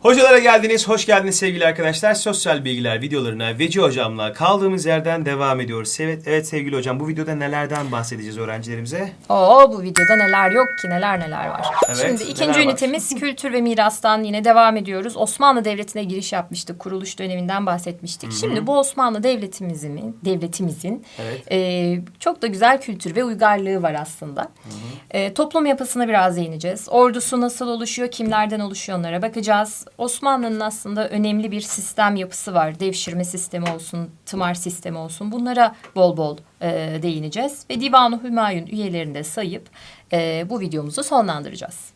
Hocalara geldiniz, hoş geldiniz sevgili arkadaşlar. Sosyal bilgiler videolarına Veci hocamla kaldığımız yerden devam ediyoruz. Evet, evet sevgili hocam bu videoda nelerden bahsedeceğiz öğrencilerimize? Oo bu videoda neler yok ki neler neler var. Evet, Şimdi ikinci var? ünitemiz kültür ve mirastan yine devam ediyoruz. Osmanlı Devleti'ne giriş yapmıştık. Kuruluş döneminden bahsetmiştik. Şimdi bu Osmanlı Devletimizin devletimizin Evet. e, çok da güzel kültür ve uygarlığı var aslında. E, toplum yapısına biraz değineceğiz. Ordusu nasıl oluşuyor, kimlerden oluşuyor onlara bakacağız. Osmanlı'nın aslında önemli bir sistem yapısı var. Devşirme sistemi olsun, tımar sistemi olsun. Bunlara bol bol e, değineceğiz. Ve Divan-ı Hümayun üyelerini de sayıp e, bu videomuzu sonlandıracağız.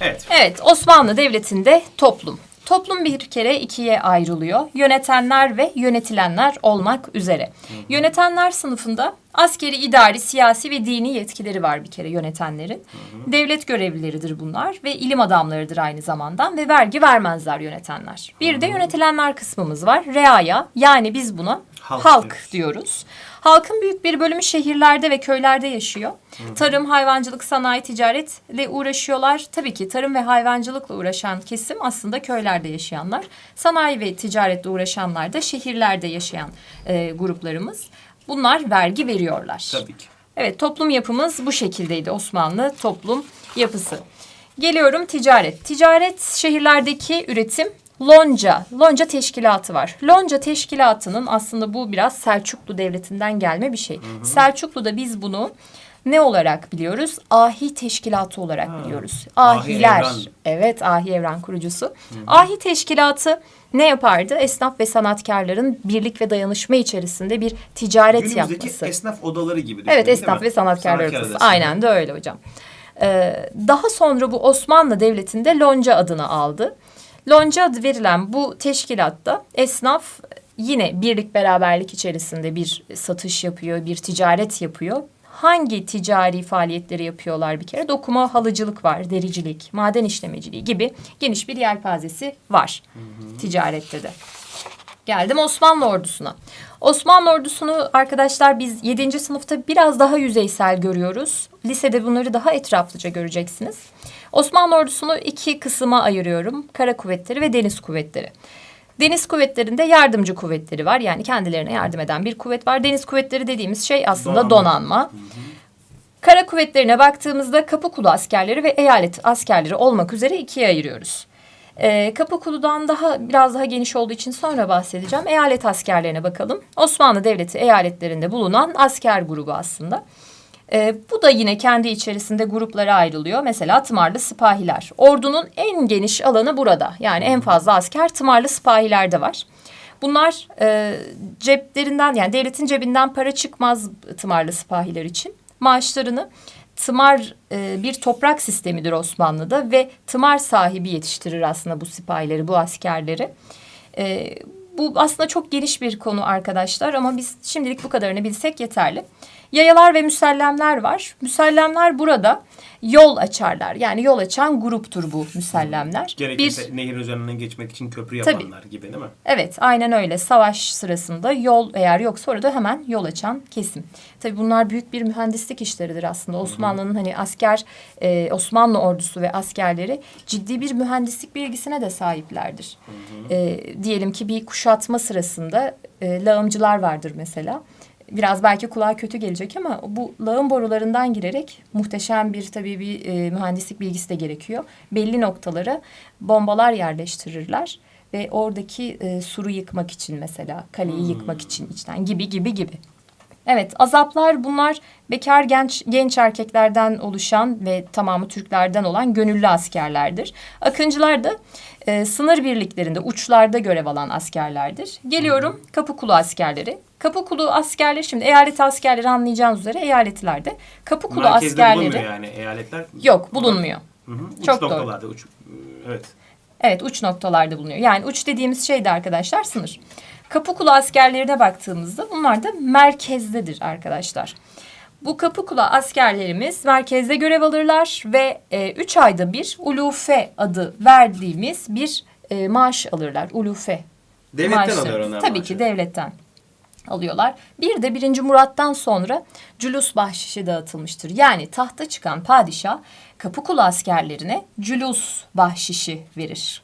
Evet. Evet, Osmanlı Devleti'nde toplum. Toplum bir kere ikiye ayrılıyor. Yönetenler ve yönetilenler olmak üzere. Yönetenler sınıfında askeri, idari, siyasi ve dini yetkileri var bir kere yönetenlerin. Devlet görevlileridir bunlar ve ilim adamlarıdır aynı zamanda ve vergi vermezler yönetenler. Bir de yönetilenler kısmımız var. Reaya yani biz buna Halk halk, diyoruz. diyoruz. Halkın büyük bir bölümü şehirlerde ve köylerde yaşıyor. Tarım, hayvancılık, sanayi, ticaretle uğraşıyorlar. Tabii ki tarım ve hayvancılıkla uğraşan kesim aslında köylerde yaşayanlar. Sanayi ve ticaretle uğraşanlar da şehirlerde yaşayan e, gruplarımız. Bunlar vergi veriyorlar. Tabii ki. Evet toplum yapımız bu şekildeydi Osmanlı toplum yapısı. Geliyorum ticaret. Ticaret şehirlerdeki üretim lonca, lonca teşkilatı var. Lonca teşkilatının aslında bu biraz Selçuklu Devleti'nden gelme bir şey. Selçuklu'da biz bunu ne olarak biliyoruz? Ahi teşkilatı olarak biliyoruz. Ahi Ahiler. Evran. Evet, Ahi Evran kurucusu. Ahi teşkilatı ne yapardı? Esnaf ve sanatkarların birlik ve dayanışma içerisinde bir ticaret Günümüzdeki yapması. esnaf odaları gibi Evet düşünün, değil esnaf ve sanatkarlar Sanatkar odası. Aynen de öyle hocam. Ee, daha sonra bu Osmanlı Devleti'nde lonca adını aldı. Lonca adı verilen bu teşkilatta esnaf yine birlik beraberlik içerisinde bir satış yapıyor, bir ticaret yapıyor. Hangi ticari faaliyetleri yapıyorlar bir kere? Dokuma, halıcılık var, dericilik, maden işlemeciliği gibi geniş bir yelpazesi var ticarette de. Geldim Osmanlı ordusuna. Osmanlı ordusunu arkadaşlar biz 7. sınıfta biraz daha yüzeysel görüyoruz. Lisede bunları daha etraflıca göreceksiniz. Osmanlı ordusunu iki kısma ayırıyorum. Kara kuvvetleri ve deniz kuvvetleri. Deniz kuvvetlerinde yardımcı kuvvetleri var. Yani kendilerine yardım eden bir kuvvet var. Deniz kuvvetleri dediğimiz şey aslında Donanma. donanma. Kara kuvvetlerine baktığımızda Kapıkulu askerleri ve eyalet askerleri olmak üzere ikiye ayırıyoruz. Ee, Kapıkulu'dan daha biraz daha geniş olduğu için sonra bahsedeceğim. Eyalet askerlerine bakalım. Osmanlı Devleti eyaletlerinde bulunan asker grubu aslında. Ee, bu da yine kendi içerisinde gruplara ayrılıyor. Mesela tımarlı sipahiler. Ordunun en geniş alanı burada. Yani en fazla asker tımarlı sipahilerde var. Bunlar e, ceplerinden yani devletin cebinden para çıkmaz tımarlı sipahiler için. Maaşlarını tımar e, bir toprak sistemidir Osmanlı'da ve tımar sahibi yetiştirir aslında bu sipahileri, bu askerleri. E, bu aslında çok geniş bir konu arkadaşlar ama biz şimdilik bu kadarını bilsek yeterli. Yayalar ve müsellemler var. Müsellemler burada yol açarlar. Yani yol açan gruptur bu müsellemler. Gerekirse nehir üzerinden geçmek için köprü Tabii. yapanlar gibi değil mi? Evet aynen öyle. Savaş sırasında yol eğer yoksa orada hemen yol açan kesim. Tabii bunlar büyük bir mühendislik işleridir aslında. Osmanlı'nın hani asker, e, Osmanlı ordusu ve askerleri ciddi bir mühendislik bilgisine de sahiplerdir. E, diyelim ki bir kuşatma sırasında e, lağımcılar vardır mesela. Biraz belki kulağa kötü gelecek ama bu lağım borularından girerek muhteşem bir tabii bir e, mühendislik bilgisi de gerekiyor. Belli noktalara bombalar yerleştirirler ve oradaki e, suru yıkmak için mesela kaleyi yıkmak için içten gibi gibi gibi. Evet azaplar bunlar bekar genç genç erkeklerden oluşan ve tamamı Türklerden olan gönüllü askerlerdir. Akıncılar da e, sınır birliklerinde uçlarda görev alan askerlerdir. Geliyorum Kapıkulu askerleri. Kapıkulu askerleri şimdi eyalet askerleri anlayacağınız üzere eyaletlerde. Kapıkulu Merkezde askerleri bulunmuyor yani eyaletler. yok bulunmuyor. Hı hı. Uç Çok doğru. noktalarda uç. Evet. Evet uç noktalarda bulunuyor. Yani uç dediğimiz şey de arkadaşlar sınır. Kapıkulu askerlerine baktığımızda bunlar da merkezdedir arkadaşlar. Bu Kapıkulu askerlerimiz merkezde görev alırlar ve e, üç ayda bir ulufe adı verdiğimiz bir e, maaş alırlar. Ulufe Devletten maaşları. alıyor onlar Tabii maaşı. ki devletten. alıyorlar. Bir de birinci Murat'tan sonra cülus bahşişi dağıtılmıştır. Yani tahta çıkan padişah Kapıkulu askerlerine cülus bahşişi verir.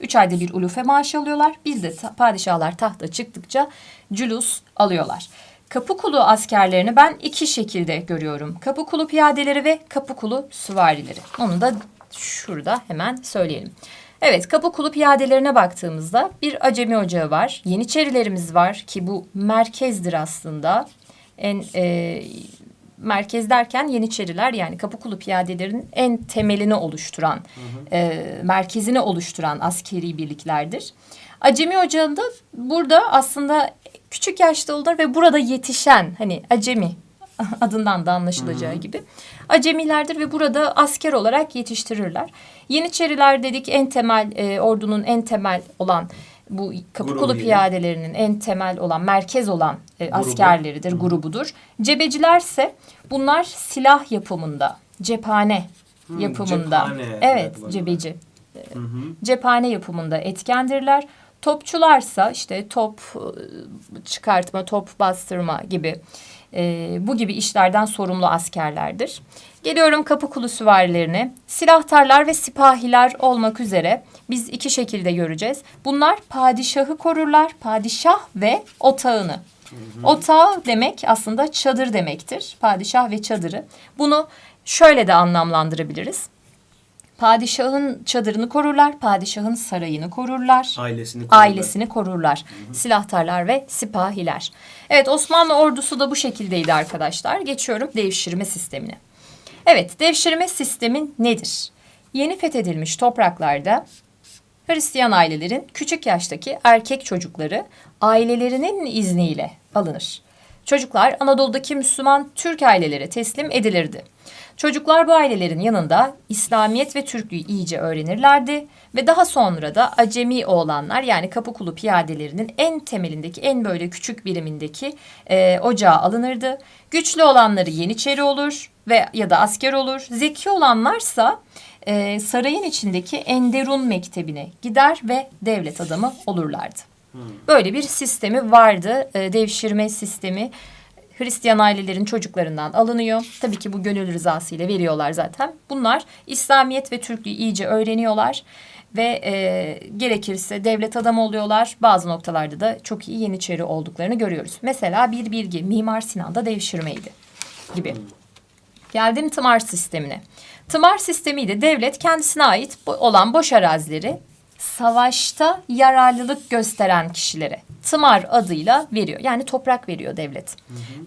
Üç ayda bir ulufe maaşı alıyorlar. Bir de padişahlar tahta çıktıkça cülus alıyorlar. Kapıkulu askerlerini ben iki şekilde görüyorum. Kapıkulu piyadeleri ve Kapıkulu süvarileri. Onu da şurada hemen söyleyelim. Evet Kapıkulu piyadelerine baktığımızda bir acemi ocağı var. Yeniçerilerimiz var ki bu merkezdir aslında. En e, merkez derken Yeniçeriler yani Kapıkulu piyadelerinin en temelini oluşturan, e, merkezini oluşturan askeri birliklerdir. Acemi Ocağı'nda burada aslında küçük yaşta olurlar ve burada yetişen hani acemi adından da anlaşılacağı gibi acemilerdir ve burada asker olarak yetiştirirler. Yeniçeriler dedik en temel e, ordunun en temel olan bu Kapıkulu piyadelerinin en temel olan merkez olan e, askerleridir, grubudur. Cebecilerse bunlar silah yapımında, cephane yapımında. cephane evet, yapımında. cebeci. Cephane yapımında etkendirler. Topçularsa işte top e, çıkartma, top bastırma gibi e, bu gibi işlerden sorumlu askerlerdir. Geliyorum Kapıkulu süvarilerine. Silahtarlar ve sipahiler olmak üzere biz iki şekilde göreceğiz. Bunlar padişahı korurlar. Padişah ve otağını. Otağı demek aslında çadır demektir. Padişah ve çadırı. Bunu şöyle de anlamlandırabiliriz. Padişahın çadırını korurlar, padişahın sarayını korurlar Ailesini korudu. ailesini korurlar. Silahtarlar ve sipahiler. Evet Osmanlı ordusu da bu şekildeydi arkadaşlar. Geçiyorum devşirme sistemine. Evet devşirme sistemi nedir? Yeni fethedilmiş topraklarda Hristiyan ailelerin küçük yaştaki erkek çocukları ailelerinin izniyle alınır. Çocuklar Anadolu'daki Müslüman Türk ailelere teslim edilirdi. Çocuklar bu ailelerin yanında İslamiyet ve Türklüğü iyice öğrenirlerdi ve daha sonra da acemi oğlanlar yani Kapıkulu piyadelerinin en temelindeki en böyle küçük birimindeki e, ocağa alınırdı. Güçlü olanları Yeniçeri olur ve ya da asker olur. Zeki olanlarsa e, sarayın içindeki Enderun Mektebi'ne gider ve devlet adamı olurlardı. Böyle bir sistemi vardı. E, devşirme sistemi Hristiyan ailelerin çocuklarından alınıyor. Tabii ki bu gönül rızası ile veriyorlar zaten. Bunlar İslamiyet ve Türklüğü iyice öğreniyorlar ve e, gerekirse devlet adamı oluyorlar. Bazı noktalarda da çok iyi Yeniçeri olduklarını görüyoruz. Mesela bir bilgi Mimar Sinan'da devşirmeydi gibi. Geldim tımar sistemine. Tımar sistemiyle devlet kendisine ait olan boş arazileri savaşta yararlılık gösteren kişilere tımar adıyla veriyor. Yani toprak veriyor devlet.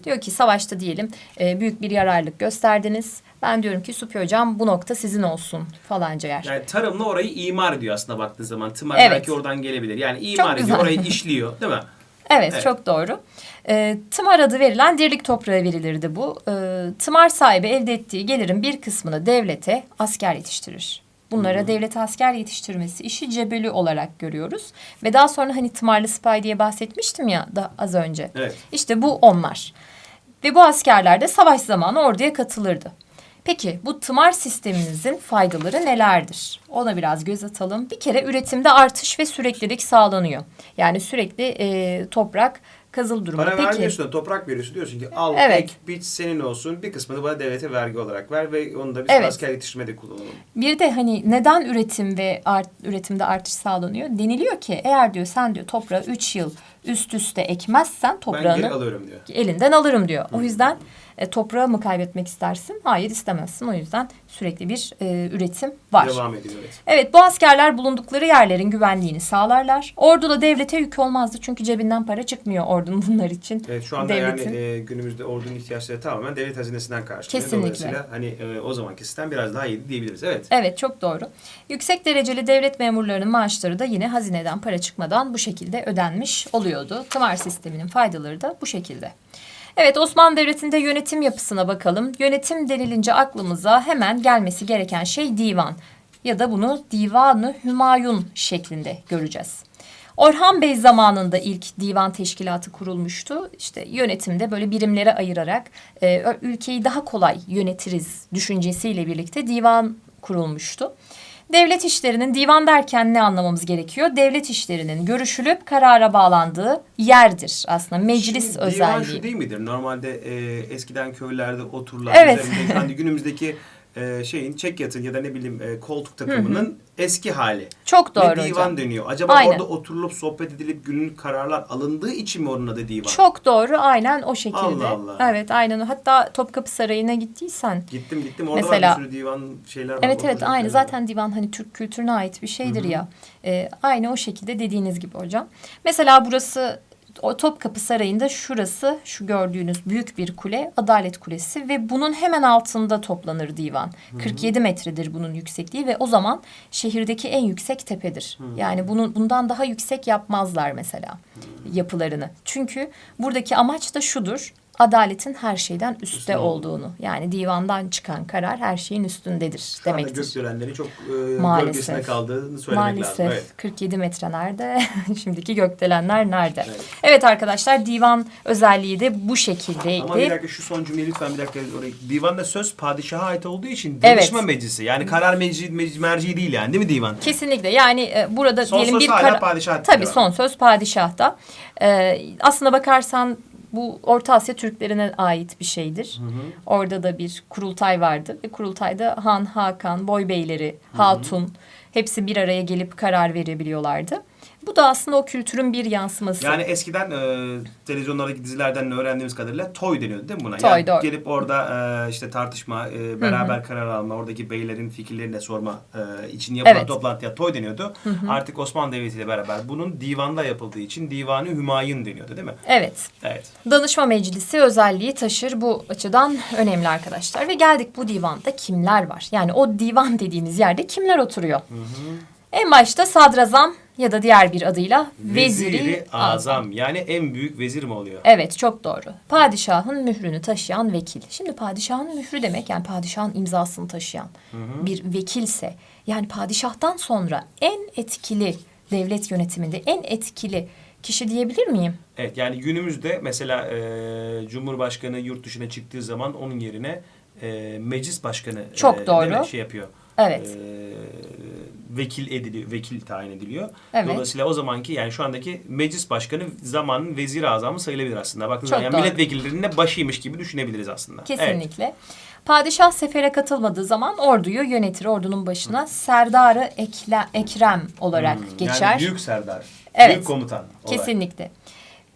Diyor ki savaşta diyelim e, büyük bir yararlılık gösterdiniz. Ben diyorum ki Supi hocam bu nokta sizin olsun falanca yer. Yani tarımla orayı imar ediyor aslında baktığın zaman. Tımar Evet. belki oradan gelebilir. Yani imar ediyor, orayı işliyor değil mi? Evet, Evet. çok doğru. E, tımar adı verilen dirlik toprağı verilirdi bu. E, tımar sahibi elde ettiği gelirin bir kısmını devlete asker yetiştirir. Bunlara devlete asker yetiştirmesi işi cebeli olarak görüyoruz. Ve daha sonra hani tımarlı sipahi diye bahsetmiştim ya da az önce. Evet. İşte bu onlar. Ve bu askerler de savaş zamanı orduya katılırdı. Peki bu tımar sisteminizin faydaları nelerdir? Ona biraz göz atalım. Bir kere üretimde artış ve süreklilik sağlanıyor. Yani sürekli e, toprak kazıl durumu. Para Peki vermiyorsun da toprak veriyorsun. Diyorsun ki al Evet. ek biç senin olsun. Bir kısmını bana devlete vergi olarak ver ve onu da biz Evet. asker yetiştirmede kullanalım. bir de hani neden üretim ve art, üretimde artış sağlanıyor? Deniliyor ki eğer diyor sen diyor toprağı 3 yıl üst üste ekmezsen Ben toprağını geri alıyorum diyor. elinden alırım diyor. O yüzden e, toprağı mı kaybetmek istersin? Hayır istemezsin. O yüzden sürekli bir e, üretim var. Devam ediyor evet. Evet bu askerler bulundukları yerlerin güvenliğini sağlarlar. Ordu da devlete yük olmazdı çünkü cebinden para çıkmıyor ordunun bunlar için. Evet şu anda Devletin. yani e, günümüzde ordunun ihtiyaçları tamamen devlet hazinesinden karşılanıyor. Kesinlikle. Dolayısıyla hani e, o zamanki sistem biraz daha iyiydi diyebiliriz. Evet. Evet çok doğru. Yüksek dereceli devlet memurlarının maaşları da yine hazineden para çıkmadan bu şekilde ödenmiş oluyordu. Tımar sisteminin faydaları da bu şekilde. Evet Osmanlı Devleti'nde yönetim yapısına bakalım. Yönetim denilince aklımıza hemen gelmesi gereken şey divan ya da bunu divanı Hümayun şeklinde göreceğiz. Orhan Bey zamanında ilk divan teşkilatı kurulmuştu. İşte yönetimde böyle birimlere ayırarak e, ülkeyi daha kolay yönetiriz düşüncesiyle birlikte divan kurulmuştu. Devlet işlerinin divan derken ne anlamamız gerekiyor? Devlet işlerinin görüşülüp karara bağlandığı yerdir aslında meclis Şimdi Divan özelliği. şu değil midir? Normalde e, eskiden köylerde otururlar. Evet. Hani günümüzdeki e, şeyin çek yatır ya da ne bileyim e, koltuk takımının eski hali. Çok doğru Ve divan hocam. deniyor. Acaba Aynen. orada oturulup sohbet edilip günlük kararlar alındığı için mi onun adı divan? Çok doğru aynen o şekilde. Allah Allah. Evet aynen o. Hatta Topkapı Sarayı'na gittiysen Gittim gittim orada Mesela- var bir sürü divan şeyler var. Evet evet aynı zaten divan hani Türk kültürüne ait bir şeydir ya. Ee, aynı o şekilde dediğiniz gibi hocam. Mesela burası o Topkapı Sarayı'nda şurası şu gördüğünüz büyük bir kule Adalet Kulesi ve bunun hemen altında toplanır divan. 47 metredir bunun yüksekliği ve o zaman şehirdeki en yüksek tepedir. Yani bunun bundan daha yüksek yapmazlar mesela yapılarını. Çünkü buradaki amaç da şudur. Adaletin her şeyden üstte Üstün olduğunu. Yani divandan çıkan karar her şeyin üstündedir demektir. gökdelenlerin çok e, Maalesef. gölgesine kaldığını söylemek Maalesef lazım. Evet. 47 metre nerede? Şimdiki gökdelenler nerede? Evet. Evet. arkadaşlar divan özelliği de bu şekildeydi. Ama bir dakika şu son cümleyi lütfen bir dakika oraya. Divanda söz padişaha ait olduğu için Evet. danışma meclisi. Yani karar meclisi, mec- merci değil yani değil mi divan? Kesinlikle yani e, burada Son diyelim söz bir hala kara- padişah Tabii son söz padişahta. Ee, aslına bakarsan bu Orta Asya Türklerine ait bir şeydir. Orada da bir kurultay vardı ve kurultayda Han, Hakan, boy beyleri, hatun hepsi bir araya gelip karar verebiliyorlardı. Bu da aslında o kültürün bir yansıması. Yani eskiden e, televizyonlardaki dizilerden öğrendiğimiz kadarıyla toy deniyordu değil mi buna? Toy, yani doğru. Gelip orada e, işte tartışma, e, beraber karar alma, oradaki beylerin fikirlerini de sorma e, için yapılan Evet. toplantıya toy deniyordu. Artık Osmanlı Devleti ile beraber bunun divanda yapıldığı için Divanı Hümayun deniyordu değil mi? Evet. Evet. Danışma meclisi özelliği taşır bu açıdan önemli arkadaşlar. Ve geldik bu divanda kimler var? Yani o divan dediğimiz yerde kimler oturuyor? En başta sadrazam ya da diğer bir adıyla veziri, Veziri azam. Azam. Yani en büyük vezir mi oluyor? Evet çok doğru. Padişahın mührünü taşıyan vekil. Şimdi padişahın mührü demek yani padişahın imzasını taşıyan bir vekilse yani padişahtan sonra en etkili devlet yönetiminde en etkili kişi diyebilir miyim? Evet yani günümüzde mesela e, Cumhurbaşkanı yurt dışına çıktığı zaman onun yerine e, meclis başkanı Çok e, doğru. şey yapıyor. Evet. E, vekil ediliyor, vekil tayin ediliyor. Evet. Dolayısıyla o zamanki yani şu andaki meclis başkanı zamanın vezir azamı sayılabilir aslında. Baktığınız zaman yani milletvekillerinin de başıymış gibi düşünebiliriz aslında. Evet. Kesinlikle. Padişah sefere katılmadığı zaman orduyu yönetir. Ordunun başına Serdarı Ekle, Ekrem olarak Hmm, geçer. Yani büyük serdar, Evet. büyük komutan. olarak. Kesinlikle.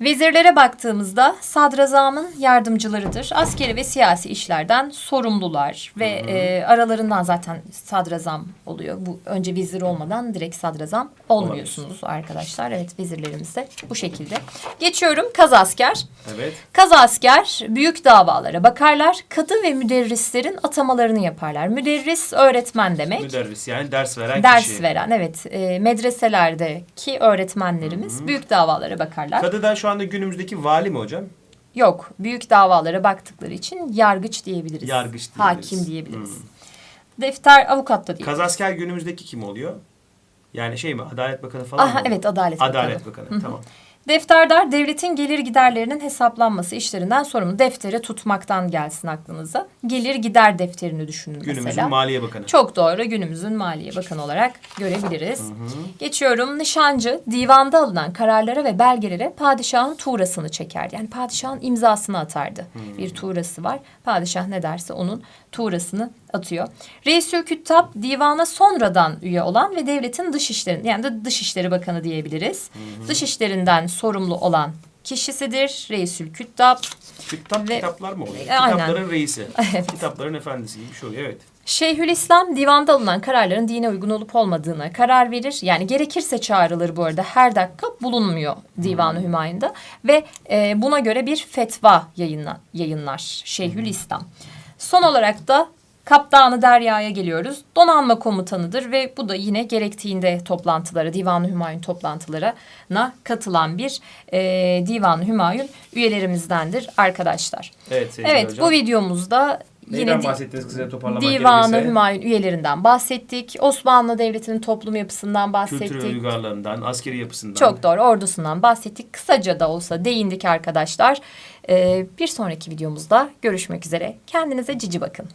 Vezirlere baktığımızda sadrazamın yardımcılarıdır. Askeri ve siyasi işlerden sorumlular ve e, aralarından zaten sadrazam oluyor. Bu önce vezir olmadan direkt sadrazam olmuyorsunuz arkadaşlar. Evet vezirlerimiz de bu şekilde. Geçiyorum kazasker. Evet. Kazasker büyük davalara bakarlar. Kadı ve müderrislerin atamalarını yaparlar. Müderris öğretmen demek. Müderris yani ders veren Ders kişi. veren evet e, medreselerdeki öğretmenlerimiz büyük davalara bakarlar. Kadı da şu anda günümüzdeki vali mi hocam? Yok büyük davalara baktıkları için yargıç diyebiliriz. Yargıç diyebiliriz. Hakim diyebiliriz. Defter avukat da diyebiliriz. Kazasker günümüzdeki kim oluyor? Yani şey mi? Adalet Bakanı falan Aha, mı? evet Adalet Bakanı. Adalet Bakanı. Tamam. Defterdar devletin gelir giderlerinin hesaplanması işlerinden sorumlu. Defteri tutmaktan gelsin aklınıza. Gelir gider defterini düşünün Günümüzün mesela. Maliye Bakanı. Çok doğru günümüzün Maliye Bakanı olarak görebiliriz. Geçiyorum nişancı divanda alınan kararlara ve belgelere padişahın tuğrasını çekerdi. Yani padişahın imzasını atardı. Bir tuğrası var. Padişah ne derse onun tuğrasını atıyor. Reisül Küttab divana sonradan üye olan ve devletin dış işlerin yani de Dışişleri Bakanı diyebiliriz. Dış işlerinden sorumlu olan kişisidir. Reisül Küttab. Kitap Ve- kitaplar mı oluyor? E, aynen. Kitapların reisi. Evet. Kitapların efendisi gibi bir şey oluyor. Evet. Şeyhülislam divanda alınan kararların dine uygun olup olmadığına karar verir. Yani gerekirse çağrılır bu arada her dakika bulunmuyor Divan-ı Hümayun'da. Ve e, buna göre bir fetva yayınla, yayınlar Şeyhülislam. Son olarak da Kaptanı Derya'ya geliyoruz. Donanma komutanıdır ve bu da yine gerektiğinde toplantılara, Divan-ı Hümayun toplantılarına katılan bir e, Divan-ı Hümayun üyelerimizdendir arkadaşlar. Evet Evet hocam. bu videomuzda yine Neyden di- bahsettiniz kısaca toparlamak Divanı? Hümayun üyelerinden bahsettik. Osmanlı Devleti'nin toplum yapısından Kültür bahsettik. uygarlığından, askeri yapısından. Çok doğru ordusundan bahsettik. Kısaca da olsa değindik arkadaşlar. Ee, bir sonraki videomuzda görüşmek üzere. Kendinize cici bakın.